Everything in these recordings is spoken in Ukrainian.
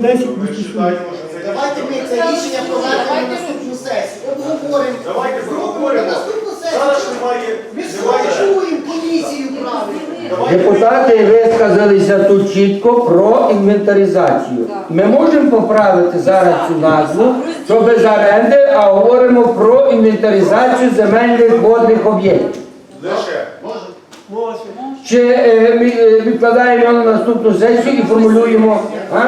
10 Ми вважаємо, що це Давайте ми це рішення повернемо на наступну сесію. Обговоримо. Давайте проговоримо. На наступну Зараз сесію. немає, Ми слухаємо комісію правильно. Депутати висказалися тут чітко про інвентаризацію. Ми можемо поправити зараз цю назву, що без оренди, а говоримо про інвентаризацію земельних водних об'єктів. лише. Чи е, ми е, відкладаємо на наступну сесію і формулюємо? А?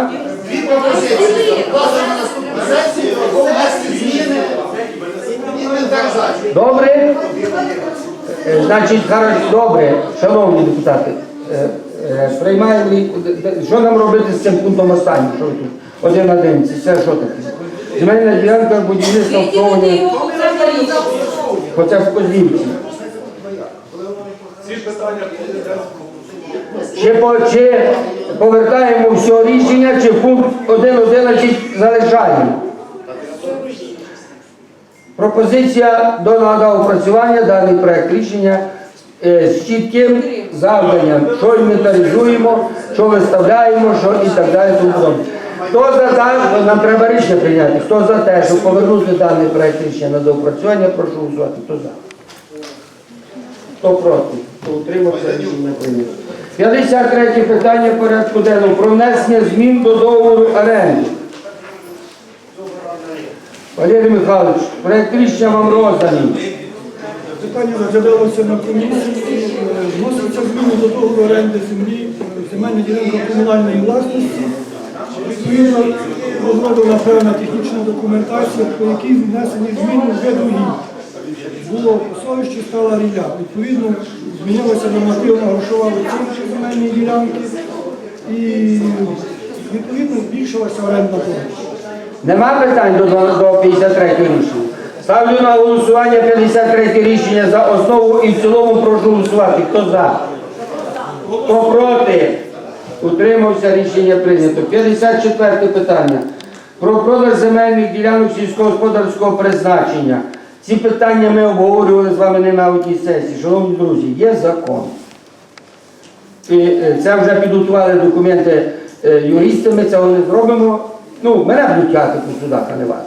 Дві пропозиції. Власне, на наступну сесію або внести зміни. Інвентаризацію. Добре? Е, Значить, хорошо, добре, шановні депутати, е, е, приймаємо, рі- що нам робити з цим пунктом останнім? Що ви тут? Один на один, це все що таке? Земельна ділянка будівництва обслуговування, хоча в Козівці. Ці питання Чи, по, чи повертаємо все рішення, чи пункт 1.11 залишаємо? Пропозиція до надання опрацювання даний проект рішення е, з чітким завданням, що інвентаризуємо, що виставляємо, що і так далі. Хто за те, нам треба рішення прийняти, хто за те, щоб повернути даний проект рішення на доопрацювання, прошу голосувати. Хто за? Хто проти? Хто утримався, рішення прийнято. 53 питання порядку денного про внесення змін до договору оренди. Валерій Михайлович, проект рішення вам розданий. Питання розглядалося на комісії. Вносяться зміни до договору оренди землі, земельна ділянка комунальної власності. Відповідно, розроблена певна технічна документація, по якій внесені зміни вже другі. Було посовище, стала рілля. Відповідно, змінилася нормативна грошова оцінка земельної ділянки і відповідно збільшилася орендна плата. Нема питань до, до 53 рішення. Ставлю на голосування 53 рішення за основу і в цілому прошу голосувати. Хто за? Хто проти? Утримався рішення прийнято. 54 питання. Про продаж земельних ділянок сільськогосподарського призначення. Ці питання ми обговорювали з вами не на одній сесії. Шановні друзі, є закон. І е, це вже підготували документи е, юристи, ми цього не зробимо. Ну, мене будуть тягти по судах, а не вас.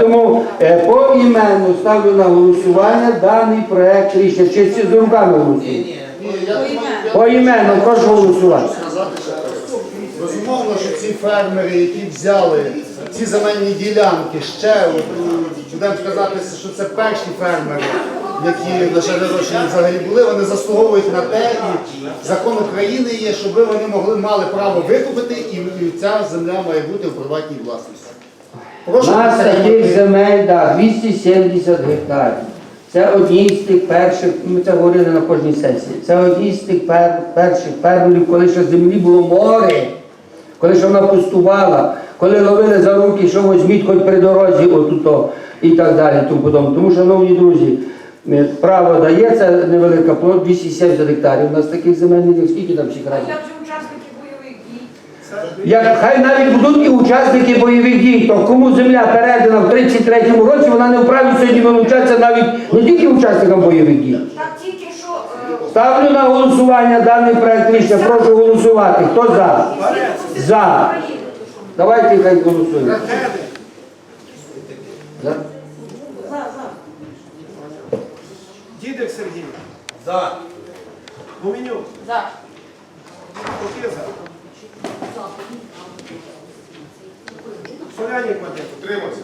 Тому е, поіменно ставлю на голосування даний проект рішення. Чи всі з руками голосують? Думаю, я прошу голосувати. безумовно, що ці фермери, які взяли ці земельні ділянки, ще от, будемо сказати, що це перші фермери, які лише вирощені взагалі були, вони заслуговують на те, і закон України є, щоб вони могли мали право викупити, і і ця земля має бути в приватній власності. У Прошу нас підтримати. таких земель да, 270 гектарів. Це одні з тих перших, ми це говорили на кожній сесії. Це одні з тих пер, перших фермерів, коли ще землі було море, коли ще вона пустувала, коли ловили за руки, що возьміть хоч при дорозі, отуто і так далі. Тому, тому шановні друзі, е, право дається невелика площа, 270 гектарів. У нас таких земельних, скільки там всіх разів? як хай навіть будуть і учасники бойових дій, то кому земля передана в 33-му році, вона не вправі сьогодні вилучатися навіть не тільки учасникам бойових дій. Е, Ставлю на голосування даний проект рішення. Прошу голосувати. Хто за? За. Давайте хай голосуємо. За. Дідик Сергій. За. Гуменюк. за. Кокиза. Солянік Вадим. Утримався.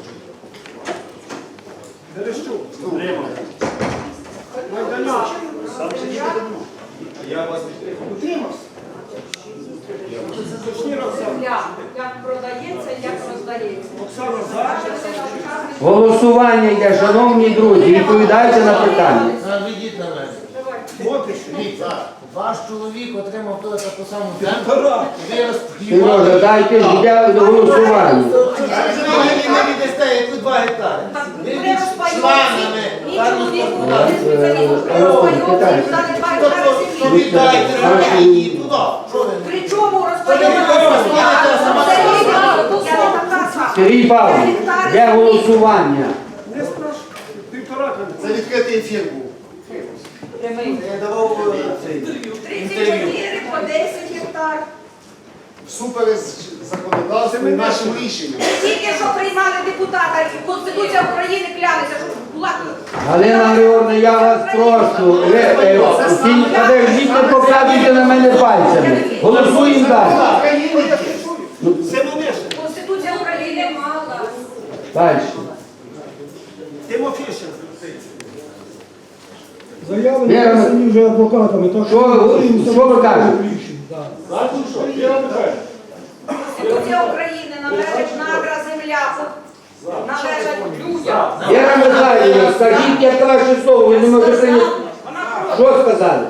Дерещук. Майданюк. Я вас не Утримався. Земля, як продається, як роздається. Голосування йде, шановні друзі, відповідайте на питання. Наведіть на мене. Дивіться, ваш чоловік отримав ту таку саму землю. Ви Сережа, дайте йде до голосування. Ви не віддасте, як ви два гектари. Ви буде між членами. Мій чоловік розподілити. Е, питання. віддайте. Що ви? Сергій Павлович, де голосування? Не Це відкритий ефір був. Я давав інтерв'ю. 34 по 10 гектар. всупереч законодавству і нашим рішенням. Тільки що приймали депутата, Конституція України клянеться, щоб була Галина Григорівна, я вас прошу, ви, е, ті- подождіть, не показуйте на мене пальцями. Голосуємо далі. Семенишин. Конституція України мала. Далі. Тимофішин. Заяви Віра, написані вже адвокатами, так Що ви- готуємося що ви кажете? рішень, да. Конституція України належить надра земля, належать людям. Віра Михайлівна, скажіть, яке ваше слово, ви не можете прийняти. Що сказали?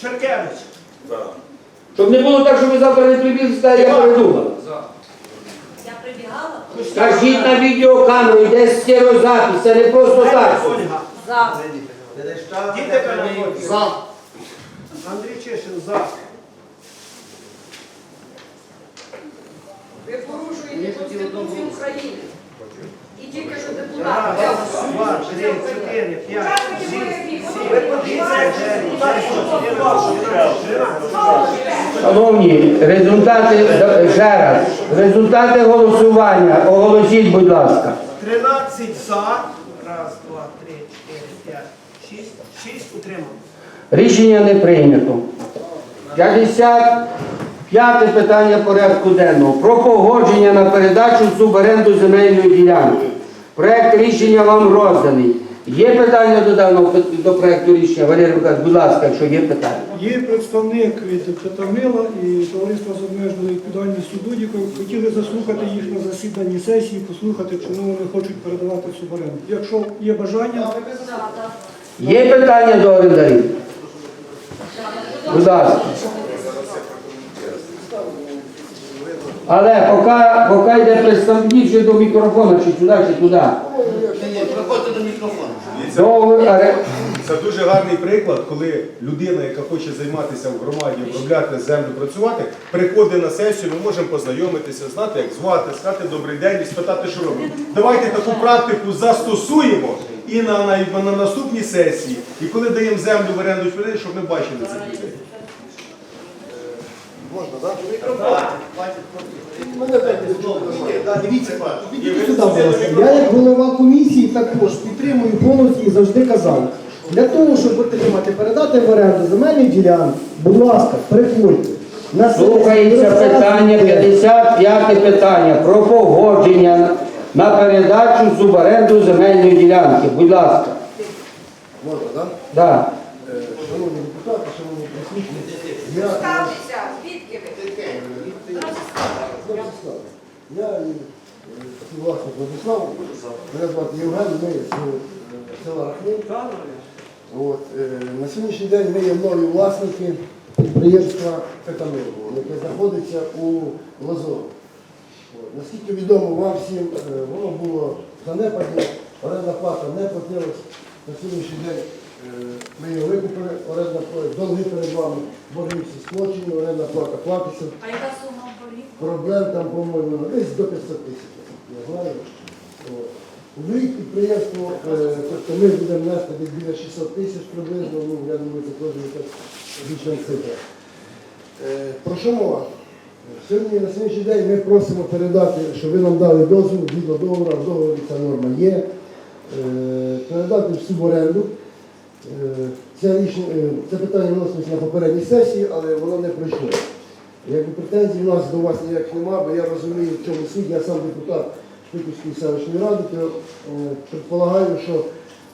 Черкевич. Щоб не було так, що ви завтра не прибігли, сказали, я передумав. Я прибігала. Скажіть на відеокамеру, йде стереозапис, це не просто так. Ольга. За. Дідик Анатолій. За. Андрій Чешин за. Ви порушуєте Конституцію України. І тільки що Раз, депутат. два, три, чотири, п'ять, Учасники шість, сім, вісім, дев'ять, Шановні, результати, ще раз, результати голосування, оголосіть, будь ласка. 13 за. Раз, два, три, чотири, п'ять, шість. Шість утримано. Рішення не прийнято. 55 питання порядку денного. Про погодження на передачу в суборенду земельної ділянки. Проект рішення вам розданий. Є питання до даного до проекту рішення? Валерій Миколаївич, будь ласка, якщо є питання. Є представник від Петамила і товариства з обмеженою відповідальністю Дудікою. Хотіли заслухати їх на засіданні сесії, послухати, чому вони хочуть передавати в суборенду. Якщо є бажання, Є питання до орендарів? Будь ласка. Але поки, поки йде представник чи до мікрофона, чи туди, чи туди. Приходьте до мікрофону. Договір Це дуже гарний приклад, коли людина, яка хоче займатися в громаді, обробляти землю, працювати, приходить на сесію, ми можемо познайомитися, знати, як звати, сказати добрий день і спитати, що робимо. Давайте таку практику застосуємо і на, на, на наступній сесії, і коли даємо землю в оренду, щоб ми бачили цих людей. Дивіться, Сюди, будь ласка. Я як голова комісії також підтримую повністю і завжди казав. Для того, щоб отримати, передати в оренду земельні ділянки, будь ласка, приходьте. Слухається питання, буде. 55 питання про погодження на передачу суборенду земельної ділянки. Будь ласка. Можна, так? Да. Шановні депутати, шановні присутні, я? Я власник Владислав, мене звати Євген, ми з села е, на сьогоднішній день ми є нові власники підприємства Фетамил, яке знаходиться у Лозові. Наскільки відомо вам всім, е, воно було занепаді, орендна плата не платилась. На сьогоднішній день ми його викупили, орендна плата, долги перед вами, борги всі сплочені, орендна плата платиться. А яка сума боргів? Проблем там, по-моєму, десь до 500 тисяч, я знаю. В рік підприємство, е, тобто ми будемо нести десь біля 600 тисяч приблизно, ну, я думаю, це теж якась більша цифра. Е, Про що мова? Сьогодні, на сьогоднішній день ми просимо передати, що ви нам дали дозвіл, згідно договору, в договорі ця норма є, е, передати в суборенду. Це, е, це питання виносилося на попередній сесії, але воно не пройшло. Якби претензій у нас до вас ніяких нема, бо я розумію, в чому суть, я сам депутат Шпиківської селищної ради, то е, предполагаю, що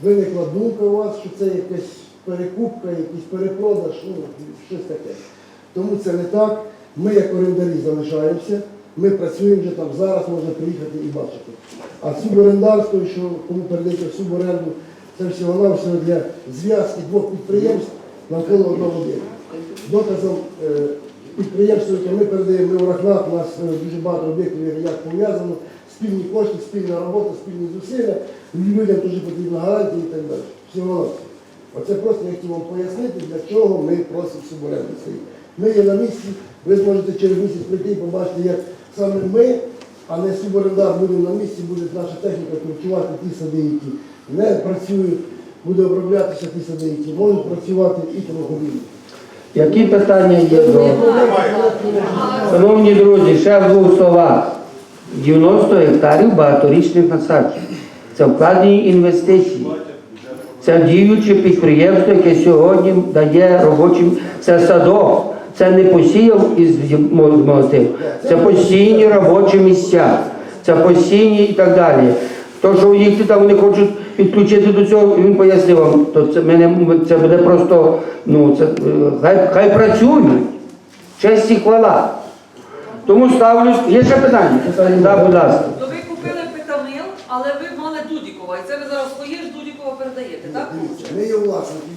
виникла думка у вас, що це якась перекупка, якийсь перепродаж, ну, щось таке. Тому це не так. Ми як орендарі залишаємося, ми працюємо вже там зараз, можна приїхати і бачити. А суборендарство, що кому передається в суборенду, це всього-навсього для зв'язки двох підприємств навколо одного об'єкту. Доказом е, підприємство, яке ми передаємо, Рахнах, у нас е, дуже багато об'єктів як пов'язано, спільні кошти, спільна робота, спільні зусилля, людям дуже потрібна гарантія і так далі. Всього Оце просто я хотів вам пояснити, для чого ми просимо суборенду. Ми є на місці, ви зможете через місяць прийти і побачити, як саме ми, а не суборендар, будемо на місці, буде наша техніка культувати ті сади, які не працюють, буде оброблятися ті сади, які можуть працювати і тому. Які питання є до? Шановні друзі, ще в двох словах. 90 гектарів багаторічних насаджень. Це вкладені інвестиції. Це діюче підприємство, яке сьогодні дає робочим. Це садок. Це не посіяв із молотив. Це постійні робочі місця. Це постійні і так далі. То, що їх там вони хочуть підключити до цього, він пояснив вам, то це мене це буде просто, ну це е, хай, хай працюють. Честь і хвала. Тому ставлю. Є ще питання? Да, будь ласка. То ви купили питамил, але ви мали Дудікова. І це ви зараз своє ж Дудікова передаєте, так? Ми є власники.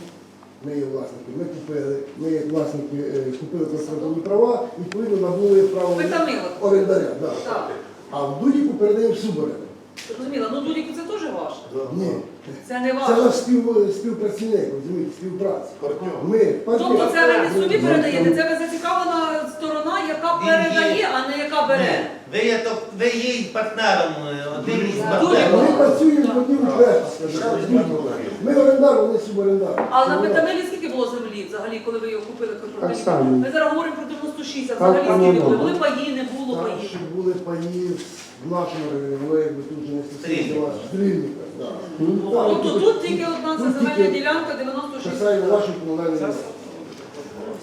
Ми є власники. Ми купили, ми як власники е, купили конструктивні права, відповідно набули право орендаря. Да. Так. А в Дудіку передаємо суборенду. Зрозуміло. Ну Дудіку це теж ваше. Ні. Це не Це ваш. наш спів, співпрацівник, розумієте, співпраця. Ми Тобто це ви не собі передаєте, це ви зацікавлена сторона, яка передає, а не яка бере. Ви є, то, ви є і партнером, е, один із Ми партнерів. працюємо в одній Ми орендар, вони суборендар. Але на Питамилі скільки було землі взагалі, коли ви його купили Так корпоративні? само. Ми зараз говоримо про 96, а Так, взагалі скільки були? було. Були паї, не було паї. Наші були паї в нашому районі, але якби тут вже не стосується Дрільника. да. Тобто тут тільки одна ця земельна ділянка 96. саме ваші комунальні.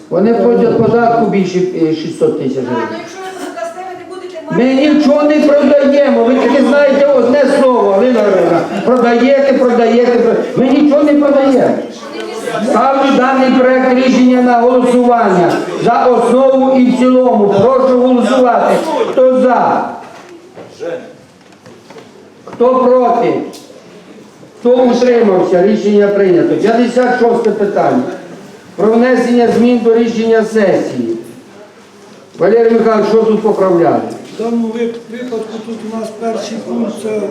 Вони платять податку більше е, 600 тисяч А, гривень. ну якщо ви продасте, ви не будете мати... Ми нічого не продаємо. Ви тільки знаєте одне слово, Галина Григорівна. Продаєте, продаєте, продаєте. Ми нічого не продаємо. Ставлю даний проект рішення на голосування за основу і в цілому. Прошу голосувати. Хто за? Хто проти? Хто утримався? Рішення прийнято. 56 питання. Про внесення змін до рішення сесії. Валерій Михайлович, що тут поправляли? В даному випадку тут у нас перший пункт це м,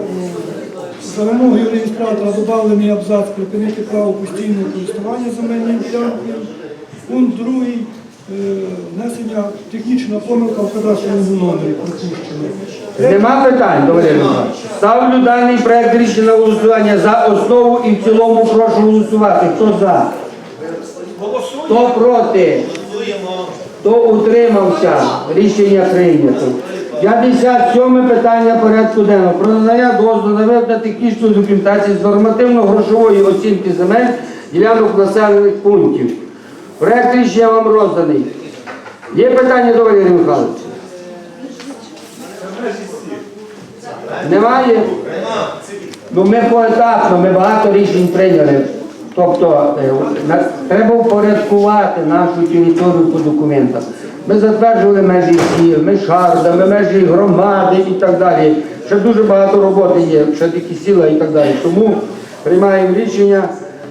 за вимогою реєстратора додавлений абзац припинити право постійного користування земельною ділянкою. Пункт другий е, внесення технічна помилка в кадастровому номері пропущена. Нема питань до Валерія Ставлю даний проект рішення на голосування за основу і в цілому прошу голосувати. Хто за? Хто проти? Хто утримався? Рішення прийнято. 57 питання порядку денного. Про надання дозволу на виведення технічної документації з нормативно-грошової оцінки земель ділянок населених пунктів. Проект рішення вам розданий. Є питання до Валерія Михайловича? Немає? Ну ми поетапно, ми багато рішень прийняли. Тобто е, треба впорядкувати нашу територію по документах. Ми затверджували межі сіл, ми шардами, межі громади і так далі. Ще дуже багато роботи є, ще такі сіла і так далі. Тому приймаємо рішення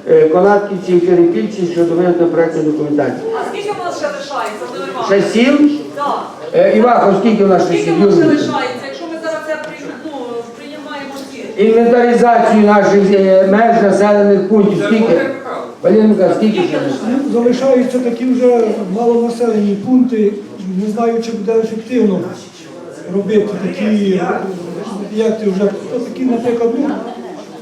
е, Конатківці і Перепільці щодо виготовлення проєктної документації. А скільки в нас ще лишається, Ще сіл? Так. Е, Івахо, скільки в нас ще Скільки сіл? в нас ще лишається, якщо ми зараз це при- ну, приймаємо ці? Інвентаризацію наших е, меж населених пунктів. Скільки? Валерій скільки ще? Ну, Залишаються такі вже малонаселені пункти. Не знаю, чи буде ефективно робити такі об'єкти вже. То такі, наприклад, ну,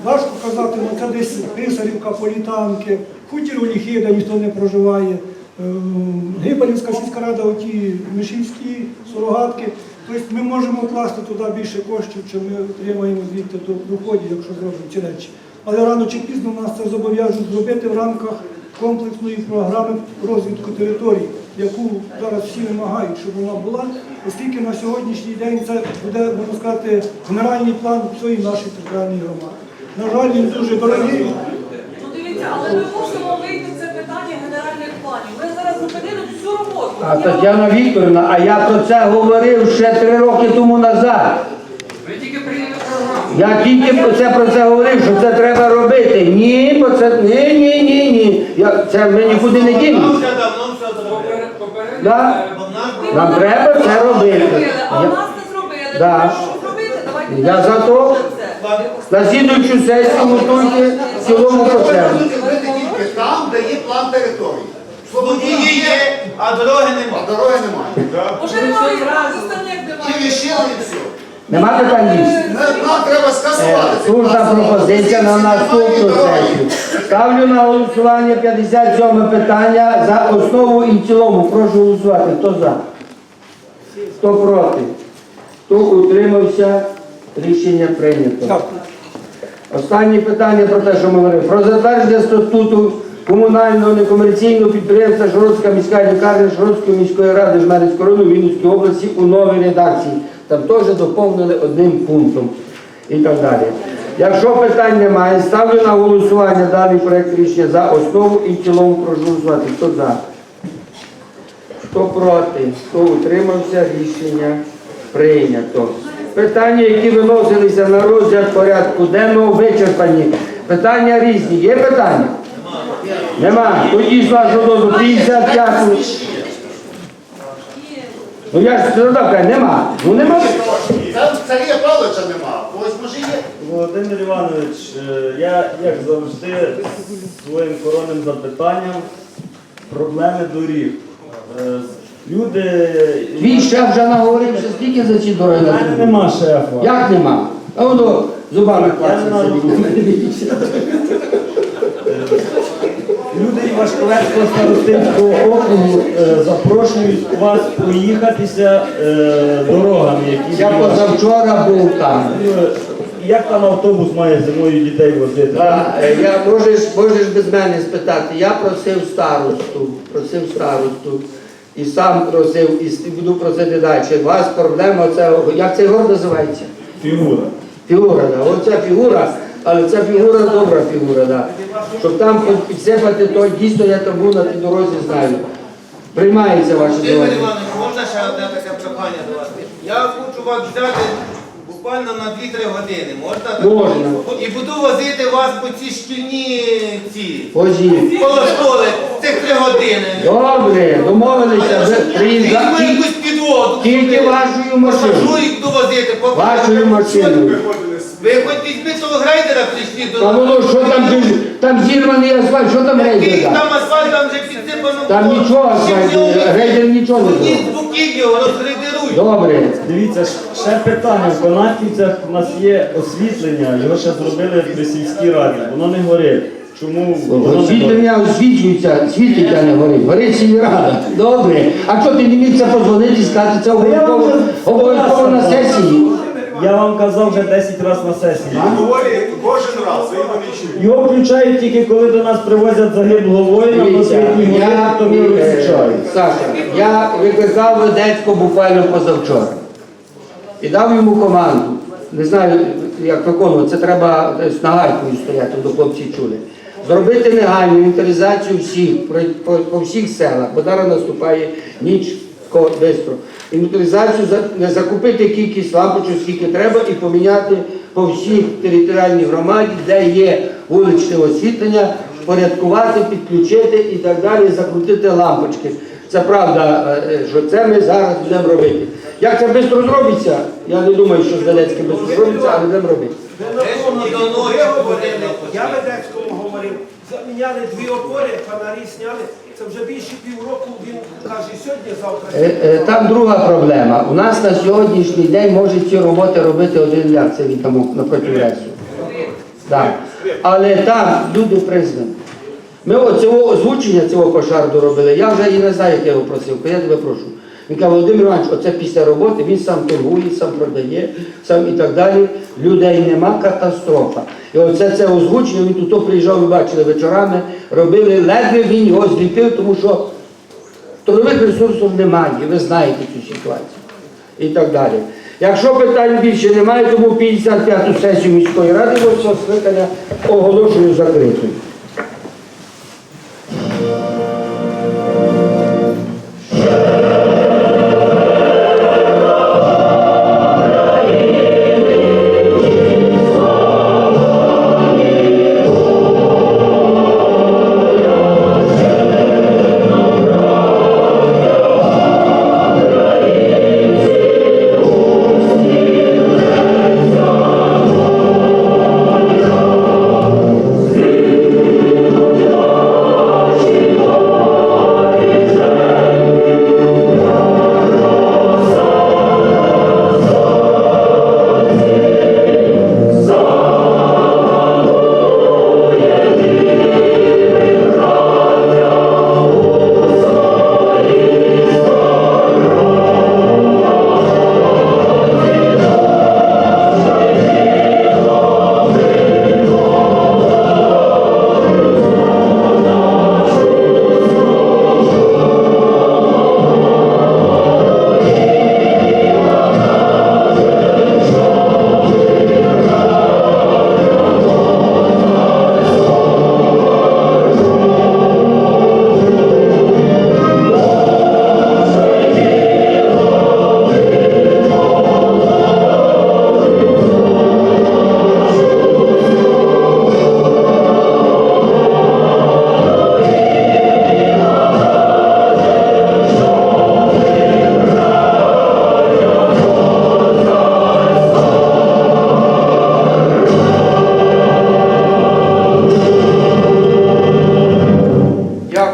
важко казати, ну, це десь Писарівка, Політанки, хутір у Оліхи, де ніхто не проживає. Ем, Гибалівська сільська рада, оті Мишівські, Сурогатки. Тобто ми можемо вкласти туди більше коштів, чим ми отримаємо звідти доходів, якщо зробимо ці речі. Але рано чи пізно нас це зобов'яжуть зробити в рамках комплексної програми розвитку територій, яку зараз всі вимагають, щоб вона була, оскільки на сьогоднішній день це буде, можна сказати, генеральний план всієї нашої територіальної громади. На жаль, він дуже дорогий. Ну дивіться, але ми мусимо вийти в це питання генеральних планів. Ми зараз зупинили всю роботу. А Тетяна Вікторівна, а я про це говорив ще три роки тому назад. Я тільки про це про це говорив, що це треба робити. Ні, бо це ні, ні, ні, ні. Я, це ми нікуди не дінемо. все давно все зробили. Да? Нам треба це робити. А в нас не зробили. Да. Треба зробити. Давайте Я за то. На слідуючу сесію готуйте в цілому процесу. Там, де є план території. Водії є, а дороги А немає. дороги немає. Уже немає ще і все. Нема питань більше? Нам треба скасувати. Е, цей Слушна план. пропозиція на наступну сесію. Ставлю на голосування 57 питання за основу і в цілому. Прошу голосувати. Хто за? Хто проти? Хто утримався? Рішення прийнято. Останнє питання про те, що ми говорили. Про затвердження статуту комунального некомерційного підприємства Широтська міська лікарня Широтської міської ради Жмеринського району Вінницької області у новій редакції. Там теж доповнили одним пунктом і так далі. Якщо питань немає, ставлю на голосування даний проект рішення за основу і в цілому прошу голосувати. Хто за? Хто проти? Хто утримався? Рішення прийнято. Питання, які виносилися на розгляд порядку денного, вичерпані. Питання різні. Є питання? Нема. Тоді з вашого дозволу 55. Ну я ж сказав, кажу, нема. Ну нема. Там Сергія Павловича нема. Ось може є. Володимир Іванович, е, я, як завжди, своїм коронним запитанням проблеми доріг. Е, Люди. Твій шеф вже наговорився, скільки за ці дороги У мене наговорив? нема шефа. Як нема? А воно зубами Я не. Люди Івашковецького старостинського округу е, запрошують вас проїхатися е, дорогами, які Я позавчора був там. Ну, Як там автобус має зимою дітей возити? А, е, Я можеш, можеш без мене спитати. Я просив старосту, просив старосту. І сам просив, і с- буду просити далі. У вас проблема, це, як цей город називається? Фігура. Фігура, да. Оця фігура, але ця фігура добра фігура, да. Щоб там підсипати, то дійсно я там був на тій дорозі, знаю. Приймається ваше Володимир дорога. Іванович, можна ще одне таке прохання до вас? Я хочу вас взяти буквально на 2-3 години. Можна? так? Можна. І буду возити вас по ці шкільні ці. Ожіть. Коло школи цих 3 години. Добре, домовилися, ви Візьму приїжджайте. якусь підводу. Тільки вашою машиною. Посажу і буду возити. Вашою машиною. Ви хоч візьміть того грейдера, прийшли до Та воно що там, зі- там зірваний асфальт, що там Який рейдер? там асфальт, там вже підсипано. Там було. нічого Ще асфальту, рейдер нічого не Одні з боків його розгрейдерують. Добре. Дивіться, ж- ще питання. В Конаківцях у нас є освітлення, його ще зробили при сільській раді. Воно не горить. Чому воно не горить? Освітлення освітлюється, світить, а не горить. Горить сільрада. Добре. А що ти не міг це позвонити і сказати, це обов'язково обов'язково на сесії? Я вам казав вже 10 разів на сесії. Говорить кожен раз, ви його не. Його включають тільки коли до нас привозять загиблого воїна, на Дивіться, години, я, то не е, виключають. Саша, я викликав Ведецько буквально позавчора. І дав йому команду. Не знаю, як виконувати, це треба десь нагайкою стояти, до хлопці чули. Зробити негайну інвентаризацію всіх, по, по, по всіх селах, бо зараз наступає ніч швидко. Інвентаризацію закупити кількість лампочок, скільки треба, і поміняти по всіх територіальній громаді, де є вуличне освітлення, впорядкувати, підключити і так далі, закрутити лампочки. Це правда, е, що це ми зараз будемо робити. Як це швидко зробиться, я не думаю, що з Донецьким швидко зробиться, але будемо робити. Я Ведецькому говорив, заміняли дві опори, фонарі сняли. Це вже більше півроку він каже, сьогодні, завтра. Е, е, Там друга проблема. У нас на сьогоднішній день може ці роботи робити один ляк, це він там напроти лесу. Так. Але там люди призвані. Ми оцього озвучення цього пошарду робили, я вже і не знаю, як я його просив, я тебе прошу. Він каже, Володимир Іванович, оце після роботи, він сам торгує, сам продає, сам і так далі. Людей нема, катастрофа. І оце це озвучення, він тут приїжджав, ви бачили вечорами, робили, ледве він його зліпив, тому що трудових ресурсів немає, ви знаєте цю ситуацію. І так далі. Якщо питань більше немає, тому 55-ту сесію міської ради, ось скликання оголошую закритою.